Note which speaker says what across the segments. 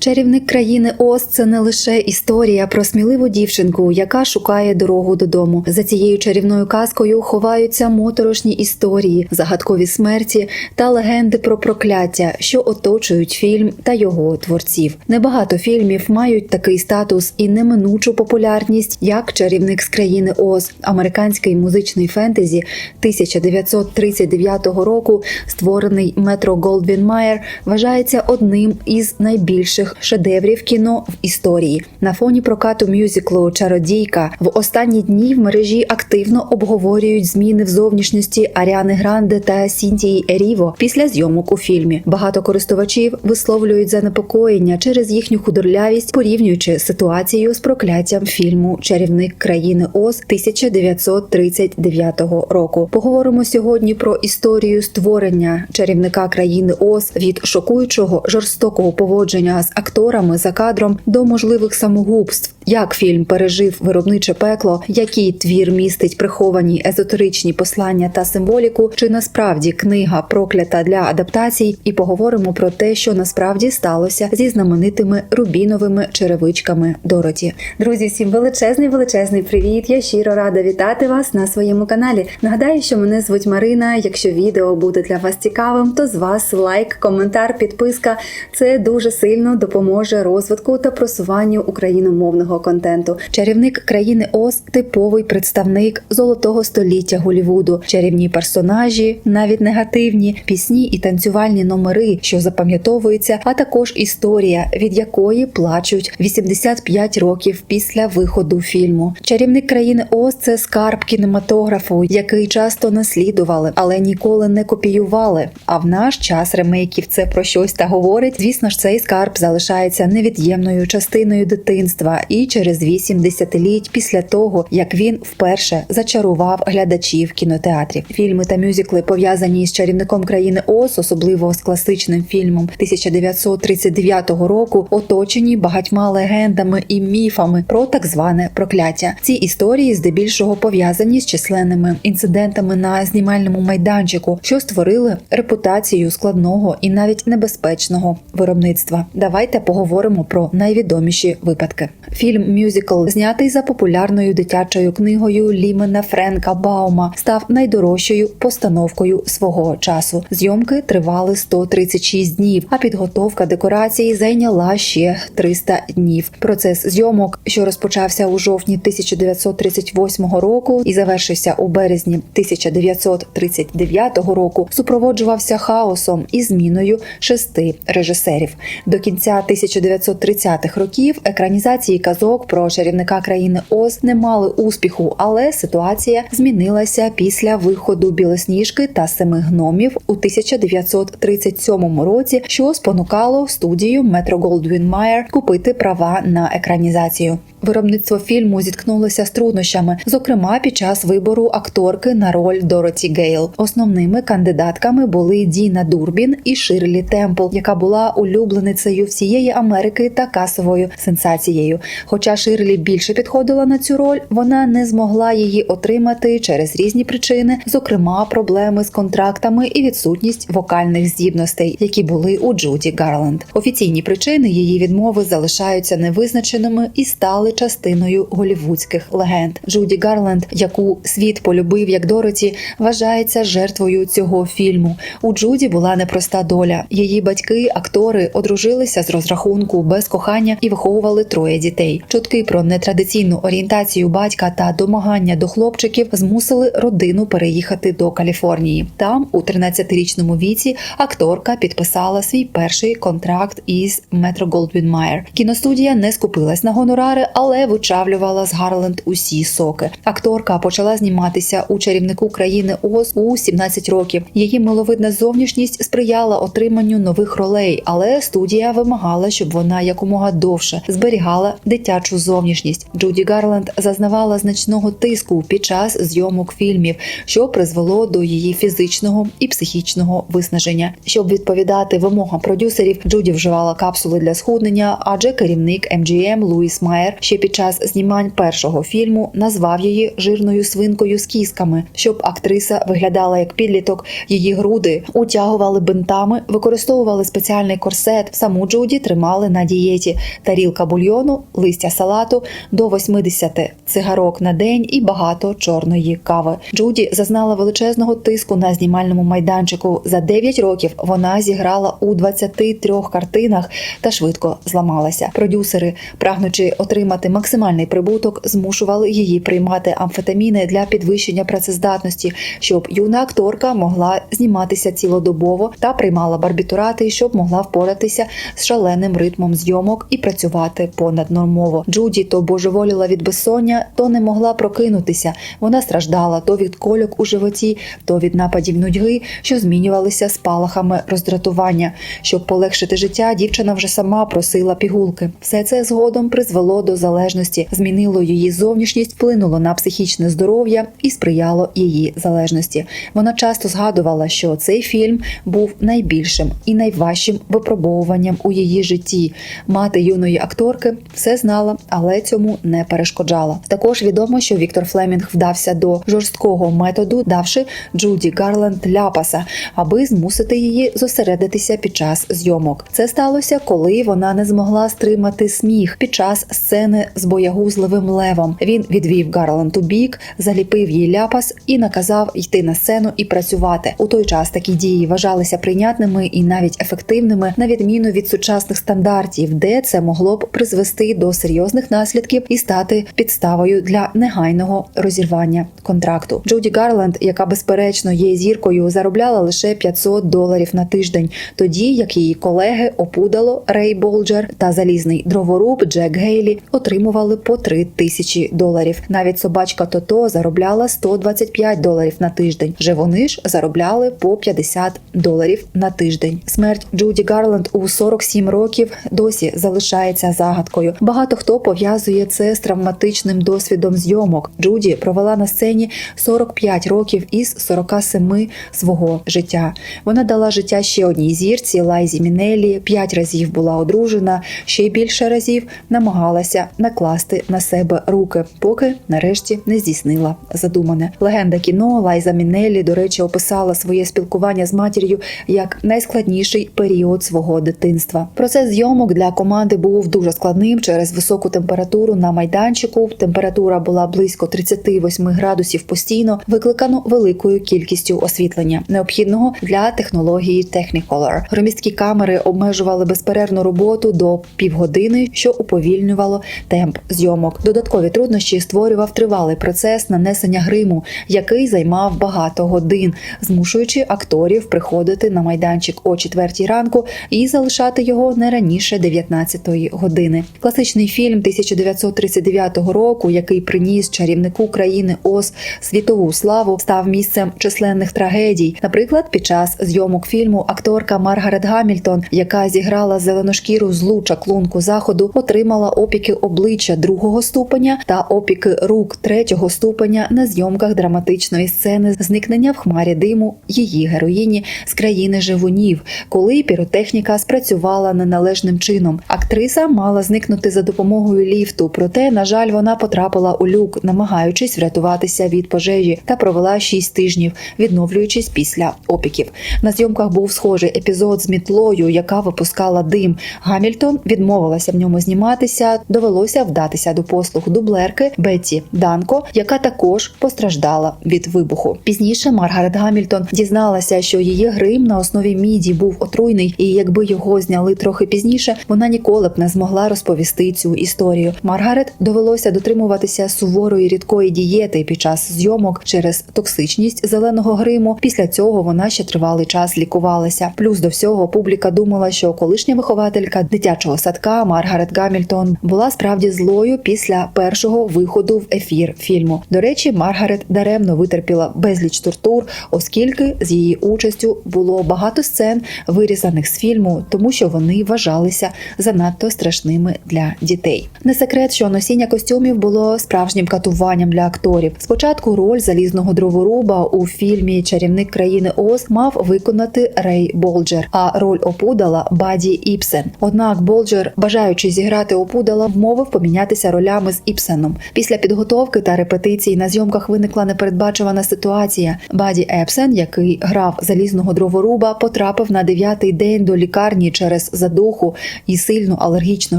Speaker 1: Чарівник країни Оз це не лише історія про сміливу дівчинку, яка шукає дорогу додому. За цією чарівною казкою ховаються моторошні історії, загадкові смерті та легенди про прокляття, що оточують фільм та його творців. Небагато фільмів мають такий статус і неминучу популярність, як чарівник з країни Оз, американський музичний фентезі 1939 року, створений Метро Голдвін Майер, вважається одним із найбільших шедеврів кіно в історії. На фоні прокату мюзиклу Чародійка в останні дні в мережі активно обговорюють зміни в зовнішності Аріани Гранде та Сінтії Еріво після зйомок у фільмі. Багато користувачів висловлюють занепокоєння через їхню худорлявість, порівнюючи ситуацію з прокляттям фільму Чарівник країни Оз 1939 року. Поговоримо сьогодні про історію створення чарівника країни Оз від шокуючого жорстокого поводження з акторами за кадром до можливих самогубств. Як фільм пережив виробниче пекло, який твір містить приховані езотеричні послання та символіку, чи насправді книга проклята для адаптацій, і поговоримо про те, що насправді сталося зі знаменитими рубіновими черевичками Дороті. Друзі, всім величезний величезний привіт! Я щиро рада вітати вас на своєму каналі. Нагадаю, що мене звуть Марина. Якщо відео буде для вас цікавим, то з вас лайк, коментар, підписка. Це дуже сильно допоможе розвитку та просуванню україномовного контенту. Чарівник країни Оз типовий представник золотого століття Голівуду, чарівні персонажі, навіть негативні пісні і танцювальні номери, що запам'ятовуються, а також історія, від якої плачуть 85 років після виходу фільму. Чарівник країни Оз це скарб кінематографу, який часто наслідували, але ніколи не копіювали. А в наш час ремейків це про щось та говорить. Звісно ж, цей скарб залишається невід'ємною частиною дитинства і через вісім десятиліть після того, як він вперше зачарував глядачів кінотеатрів. Фільми та мюзикли пов'язані з чарівником країни Оз, особливо з класичним фільмом 1939 року, оточені багатьма легендами і міфами про так зване прокляття. Ці історії здебільшого пов'язані з численними інцидентами на знімальному майданчику, що створили репутацію складного і навіть небезпечного виробництва. Давайте поговоримо про найвідоміші випадки. Фільм мюзикл, знятий за популярною дитячою книгою Лімена Френка Баума, став найдорожчою постановкою свого часу. Зйомки тривали 136 днів, а підготовка декорації зайняла ще 300 днів. Процес зйомок, що розпочався у жовтні 1938 року і завершився у березні 1939 року, супроводжувався хаосом і зміною шести режисерів. До кінця 1930-х років екранізації казок про чарівника країни Оз не мали успіху, але ситуація змінилася після виходу білосніжки та семи гномів у 1937 році, що спонукало студію Metro Goldwyn Mayer купити права на екранізацію. Виробництво фільму зіткнулося з труднощами, зокрема під час вибору акторки на роль Дороті Гейл. Основними кандидатками були Діна Дурбін і Ширлі Темпл, яка була улюбленицею всієї Америки та касовою сенсацією. Хоча Ширлі більше підходила на цю роль, вона не змогла її отримати через різні причини, зокрема проблеми з контрактами і відсутність вокальних здібностей, які були у Джуді Гарленд. Офіційні причини її відмови залишаються невизначеними і стали частиною голівудських легенд. Джуді Гарленд, яку світ полюбив як Дороті, вважається жертвою цього фільму. У Джуді була непроста доля. Її батьки, актори, одружилися з розрахунку без кохання і виховували троє дітей. Чутки про нетрадиційну орієнтацію батька та домагання до хлопчиків змусили родину переїхати до Каліфорнії. Там, у 13-річному віці, акторка підписала свій перший контракт із Metro Goldwyn Mayer. Кіностудія не скупилась на гонорари, але вичавлювала з Гарленд усі соки. Акторка почала зніматися у чарівнику країни Оз у 17 років. Її миловидна зовнішність сприяла отриманню нових ролей, але студія вимагала, щоб вона якомога довше зберігала дитячу зовнішність. Джуді Гарленд зазнавала значного тиску під час зйомок фільмів, що призвело до її фізичного і психічного виснаження. Щоб відповідати вимогам продюсерів, Джуді вживала капсули для схуднення, адже керівник MGM Луїс Майер Ще під час знімань першого фільму назвав її жирною свинкою з кісками, щоб актриса виглядала як підліток. Її груди утягували бинтами, використовували спеціальний корсет. Саму Джуді тримали на дієті. Тарілка бульйону, листя салату до 80 цигарок на день і багато чорної кави. Джуді зазнала величезного тиску на знімальному майданчику. За 9 років вона зіграла у 23 картинах та швидко зламалася. Продюсери, прагнучи отримати максимальний прибуток, змушували її приймати амфетаміни для підвищення працездатності, щоб юна акторка могла зніматися цілодобово та приймала барбітурати, щоб могла впоратися з шаленим ритмом зйомок і працювати понаднормово. Джуді то божеволіла від безсоння, то не могла прокинутися. Вона страждала то від кольок у животі, то від нападів нудьги, що змінювалися спалахами роздратування. Щоб полегшити життя, дівчина вже сама просила пігулки. Все це згодом призвело до залежності, змінило її зовнішність, вплинуло на психічне здоров'я і сприяло її залежності. Вона часто згадувала, що цей фільм був найбільшим і найважчим випробовуванням у її житті. Мати юної акторки все знала, але цьому не перешкоджала. Також відомо, що Віктор Флемінг вдався до жорсткого методу, давши Джуді Гарленд ляпаса, аби змусити її зосередитися під час зйомок. Це сталося, коли вона не змогла стримати сміх під час сцени з боягузливим левом. Він відвів Гарленд у бік, заліпив їй ляпас і наказав йти на сцену і працювати. У той час такі дії вважалися прийнятними і навіть ефективними, на відміну від сучасних стандартів, де це могло б призвести до серйозних наслідків і стати підставою для негайного розірвання контракту. Джуді Гарленд, яка безперечно є зіркою, заробляла лише 500 доларів на тиждень, тоді як її колеги Опудало, Рей Болджер та залізний дроворуб Джек Гейлі отримували по 3 тисячі доларів. Навіть собачка Тото заробляла 125 доларів на тиждень. Вже вони ж заробляли по 50 доларів на тиждень. Смерть Джуді Гарленд у 47 років досі залишається загадкою. Багато хто пов'язує це з травматичним досвідом зйомок. Джуді провела на сцені 45 років із 47 свого життя. Вона дала життя ще одній зірці Лайзі Мінелі. П'ять разів була одружена, ще й більше разів намагалася накласти на себе руки, поки нарешті не здійснила задумане. Легенда кіно Лайза Мінелі, до речі, описала своє спілкування з матір'ю як найскладніший період свого дитинства. Процес зйомок для команди був дуже складним через високу температуру на майданчику. Температура була близько 38 градусів постійно, викликано великою кількістю освітлення, необхідного для технології Technicolor. Громісткі камери обмежували безперервну роботу до півгодини, що уповільнювало темп зйомок. Додаткові труднощі створював тривалий процес нанесення гриму, який займав багато годин, змушуючи акторів приходити на майданчик о 4 ранку і залишати його не раніше 19-ї години. Класичний фільм 1939 року, який приніс чарівнику країни Оз світову славу, став місцем численних трагедій. Наприклад, під час зйомок фільму акторка Маргарет Гамільтон, яка зіграла зеленошкіру злу чаклунку заходу, отримала опіки обличчя другого ступеня та опіки рук третього ступеня на зйомках драматичної сцени зникнення в хмарі диму її героїні з країни живунів, коли піротехніка спрацювала неналежним чином. Актриса мала зникнути за допомогою ліфту, проте, на жаль, вона потрапила у люк, намагаючись врятуватися від пожежі, та провела 6 тижнів, відновлюючись після опіків. На зйомках був схожий епізод з мітлою, яка випускала дим. Гамільтон відмовилася в ньому зніматися. Довелося вдатися до послуг дублерки Бетті Данко, яка також постраждала від вибуху. Пізніше Маргарет Гамільтон дізналася, що її грим на основі міді був отруйний, і якби його зняли трохи пізніше, вона ніколи б не змогла розповісти цю історію. Маргарет довелося дотримуватися суворої рідкої дієти під час зйомок через токсичність зеленого гриму. Після цього вона ще тривалий час лікувалася. Плюс до всього публіка думала, що колишня вихователька дитячого садка Маргарет Гамільтон була справді злою після першого виходу в ефір фільму. До речі, Маргарет даремно витерпіла безліч тортур, оскільки з її участю було багато сцен, вирізаних з фільму, тому що вони вважалися занадто страшними для дітей. Не секрет, що носіння костюмів було справжнім катуванням для акторів. Спочатку роль залізного дроворуба у фільмі Чарівник країни Оз мав виконати Рей Болджер, а роль опудала Баді Іпсен. Однак Болджер, бажаючи зіграти опудала, вмовив помінятися ролями з Іпсеном. Після підготовки та репетицій на зйомках виникла непередбачувана ситуація. Баді Епсен, який грав залізного дроворуба, потрапив на дев'ятий день до лікарні через задуху і сильну алергічну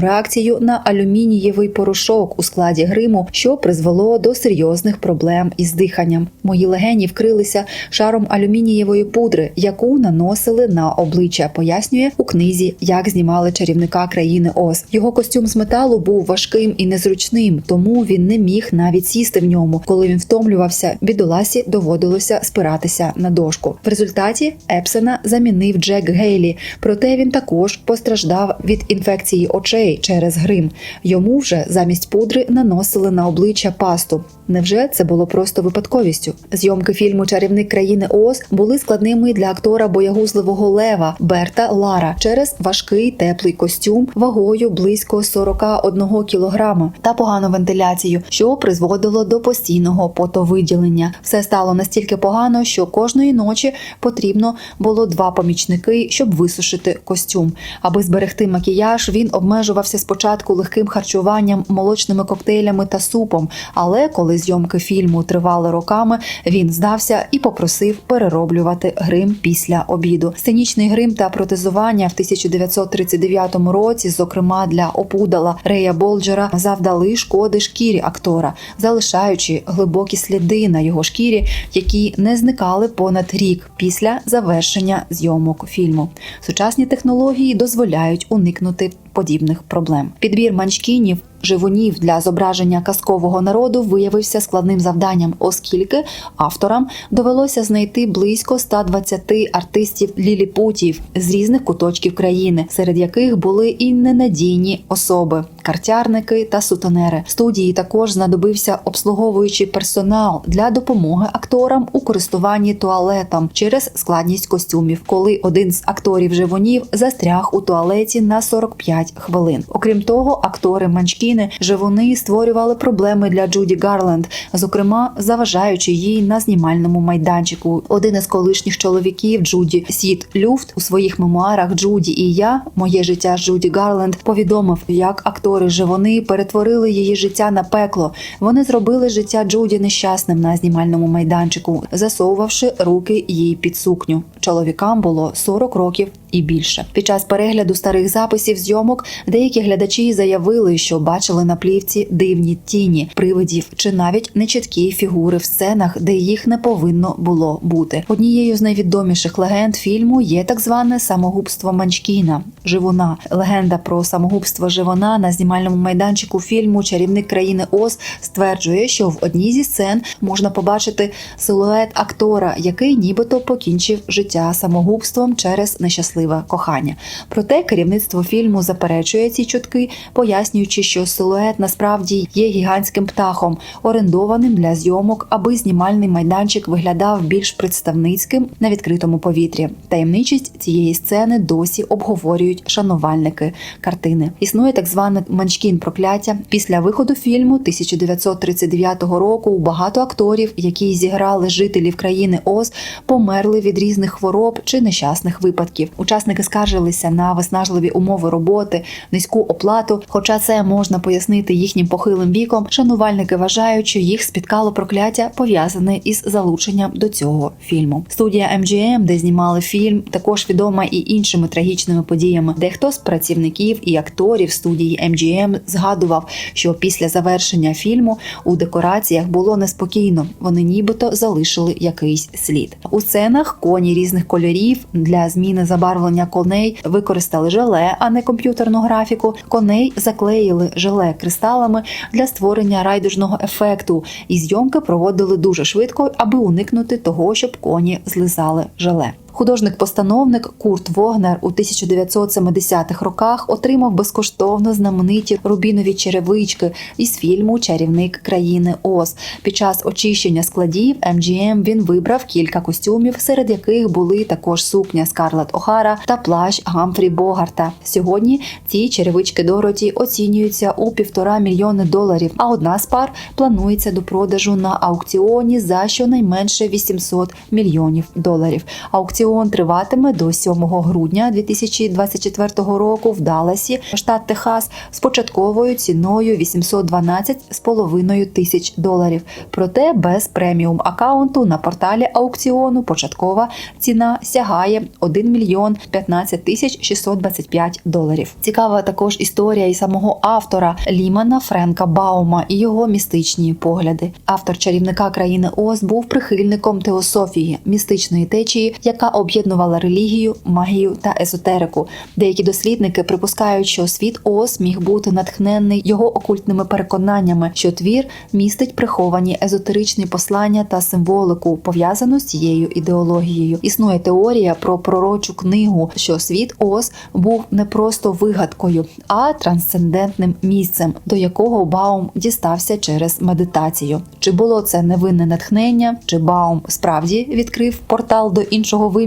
Speaker 1: реакцію на алюмінієвий порошок у складі гриму, що призвело до серйозних проблем із диханням. Мої легені вкрилися шаром алюмінієвої пудри, яку наносили на обличчя. Пояснює у книзі, як знімали чарівника країни Оз. Його костюм з металу був важким і незручним, тому він не міг навіть сісти в ньому. Коли він втомлювався, бідоласі доводилося спиратися на дошку. В результаті Епсена замінив Джек Гейлі, проте він також постраждав від інфекції очей через грим. Йому вже замість пудри наносили на обличчя пасту. Невже це було просто випадковістю? Зйомки фільму Чарівник країни Оз були складними для актора боягузливого лева Берта Лара через важкий теплий костюм вагою близько 41 кілограма та погану вентиляцію, що призводило до постійного потовиділення. Все стало настільки погано, що кожної ночі потрібно було два помічники, щоб висушити костюм. Аби зберегти макіяж, він обмежувався спочатку легким харчуванням, молочними коктейлями та супом. Але коли зйомки фільму тривали роками, він здався і попросив перероблювати грим після обіду. Сценічний грим та протезування в 1939 році, зокрема для опудала Рея Болджера, завдали шкоди шкірі актора, залишаючи глибокі сліди на його шкірі, які не зникали понад рік після завершення зйомок фільму. Сучасні технології дозволяють уникнути подібних проблем. Підбір манчкінів. Живунів для зображення казкового народу виявився складним завданням, оскільки авторам довелося знайти близько 120 артистів ліліпутів з різних куточків країни, серед яких були і ненадійні особи, картярники та сутенери. Студії також знадобився обслуговуючий персонал для допомоги акторам у користуванні туалетом через складність костюмів, коли один з акторів живунів застряг у туалеті на 45 хвилин. Окрім того, актори манчкіни живуни створювали проблеми для Джуді Гарленд, зокрема заважаючи їй на знімальному майданчику. Один із колишніх чоловіків Джуді Сід Люфт у своїх мемуарах Джуді і я, моє життя з Джуді Гарленд, повідомив, як актори живуни перетворили її життя на пекло. Вони зробили життя Джуді нещасним на знімальному майданчику, засовувавши руки їй під сукню. Чоловікам було 40 років і більше. Під час перегляду старих записів зйомок деякі глядачі заявили, що бачили на плівці дивні тіні, привидів чи навіть нечіткі фігури в сценах, де їх не повинно було бути. Однією з найвідоміших легенд фільму є так зване самогубство Манчкіна Живуна. Легенда про самогубство Живона на знімальному майданчику фільму Чарівник країни Оз стверджує, що в одній зі сцен можна побачити силует актора, який нібито покінчив життя самогубством через нещасливе кохання. Проте керівництво фільму заперечує ці чутки, пояснюючи, що силует насправді є гігантським птахом, орендованим для зйомок, аби знімальний майданчик виглядав більш представницьким на відкритому повітрі. Таємничість цієї сцени досі обговорюють шанувальники картини. Існує так зване манчкін прокляття. Після виходу фільму 1939 року багато акторів, які зіграли жителів країни Оз, померли від різних хвороб чи нещасних випадків. Учасники скаржилися на виснажливі умови роботи, низьку оплату. Хоча це можна пояснити їхнім похилим віком, шанувальники вважають, що їх спіткало прокляття пов'язане із залученням до цього фільму. Студія MGM, де знімали фільм, також відома і іншими трагічними подіями. Дехто з працівників і акторів студії MGM згадував, що після завершення фільму у декораціях було неспокійно. Вони нібито залишили якийсь слід. У сценах коні різних кольорів для зміни забарвлення коней використали желе, а не комп'ютерну графіку. Коней заклеїли желе кристалами для створення райдужного ефекту, і зйомки проводили дуже швидко, аби уникнути того, щоб коні злизали желе. Художник-постановник Курт Вогнер у 1970-х роках отримав безкоштовно знамениті рубінові черевички із фільму Чарівник країни Оз. Під час очищення складів MGM він вибрав кілька костюмів, серед яких були також сукня Скарлет Охара та плащ Гамфрі Богарта. Сьогодні ці черевички Дороті оцінюються у півтора мільйони доларів. А одна з пар планується до продажу на аукціоні за щонайменше 800 мільйонів доларів. Аукціон Аукціон триватиме до 7 грудня 2024 року в Далласі, штат Техас, з початковою ціною 812,5 тисяч доларів. Проте без преміум акаунту на порталі аукціону початкова ціна сягає 1 мільйон 15 тисяч 625 доларів. Цікава також історія і самого автора Лімана Френка Баума і його містичні погляди. Автор чарівника країни Оз був прихильником теософії, містичної течії, яка об'єднувала релігію, магію та езотерику. Деякі дослідники припускають, що світ Оз міг бути натхнений його окультними переконаннями, що твір містить приховані езотеричні послання та символику, пов'язану з цією ідеологією. Існує теорія про пророчу книгу, що світ Оз був не просто вигадкою, а трансцендентним місцем, до якого Баум дістався через медитацію. Чи було це невинне натхнення, чи Баум справді відкрив портал до іншого виміру,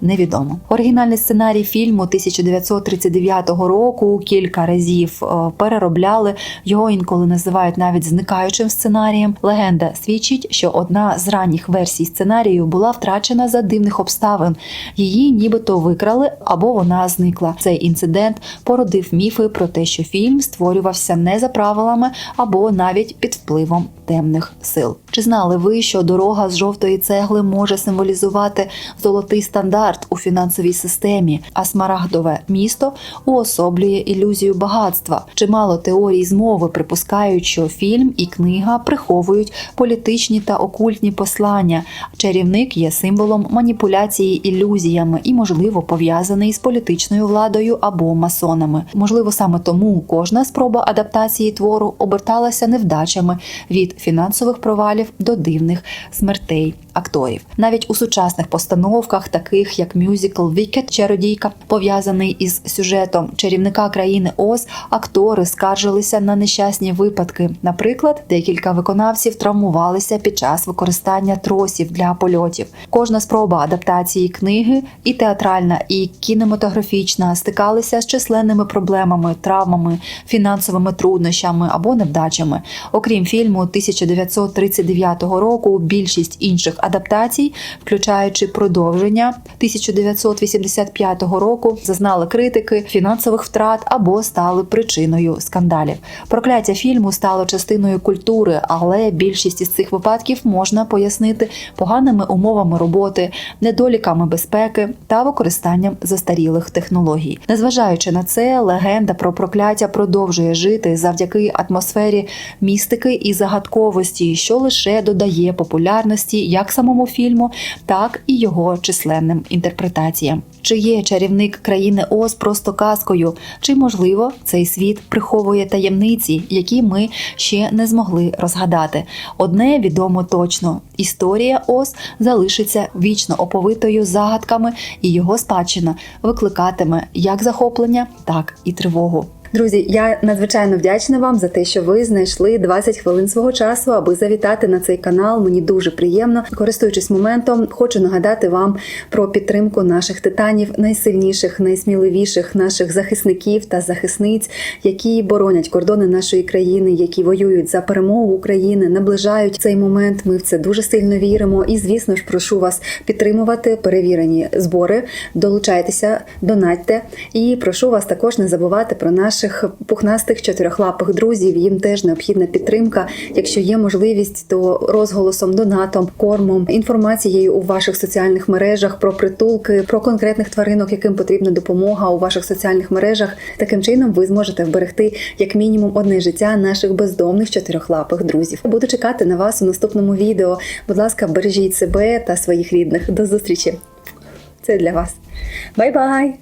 Speaker 1: невідомо. Оригінальний сценарій фільму 1939 року кілька разів е, переробляли. Його інколи називають навіть зникаючим сценарієм. Легенда свідчить, що одна з ранніх версій сценарію була втрачена за дивних обставин. Її нібито викрали або вона зникла. Цей інцидент породив міфи про те, що фільм створювався не за правилами або навіть під впливом темних сил. Чи знали ви, що дорога з жовтої цегли може символізувати золотий стандарт у фінансовій системі, а смарагдове місто уособлює ілюзію багатства? Чимало теорій змови припускають, що фільм і книга приховують політичні та окультні послання. Чарівник є символом маніпуляції ілюзіями і, можливо, пов'язаний з політичною владою або масонами. Можливо, саме тому кожна спроба адаптації твору оберталася невдачами від фінансових провалів до дивних смертей акторів. Навіть у сучасних постановках, таких як мюзикл Вікет Чародійка, пов'язаний із сюжетом чарівника країни Оз, актори скаржилися на нещасні випадки. Наприклад, декілька виконавців травмувалися під час використання тросів для польотів. Кожна спроба адаптації книги, і театральна, і кінематографічна, стикалися з численними проблемами, травмами, фінансовими труднощами або невдачами. Окрім фільму 1939 року, більшість інших адаптацій, включаючи продовження 1985 року, зазнали критики, фінансових втрат або стали причиною скандалів. Прокляття фільму стало частиною культури, але більшість із цих випадків можна пояснити поганими умовами роботи, недоліками безпеки та використанням застарілих технологій. Незважаючи на це, легенда про прокляття продовжує жити завдяки атмосфері містики і загадковості, що лише додає популярності як самому фільму, так і його численним інтерпретаціям. Чи є чарівник країни Оз просто казкою? Чи можливо цей світ приховує таємниці, які ми ще не змогли розгадати? Одне відомо точно: історія Оз залишиться вічно оповитою загадками, і його спадщина викликатиме як захоплення, так і тривогу. Друзі, я надзвичайно вдячна вам за те, що ви знайшли 20 хвилин свого часу, аби завітати на цей канал. Мені дуже приємно. Користуючись моментом, хочу нагадати вам про підтримку наших титанів, найсильніших, найсміливіших наших захисників та захисниць, які боронять кордони нашої країни, які воюють за перемогу України, наближають цей момент. Ми в це дуже сильно віримо. І, звісно ж, прошу вас підтримувати перевірені збори, долучайтеся, донатьте. І прошу вас також не забувати про наш наших пухнастих чотирьохлапих друзів. Їм теж необхідна підтримка. Якщо є можливість, то розголосом, донатом, кормом, інформацією у ваших соціальних мережах про притулки, про конкретних тваринок, яким потрібна допомога у ваших соціальних мережах. Таким чином ви зможете вберегти як мінімум одне життя наших бездомних чотирьохлапих друзів. Буду чекати на вас у наступному відео. Будь ласка, бережіть себе та своїх рідних. До зустрічі! Це для вас. Бай-бай!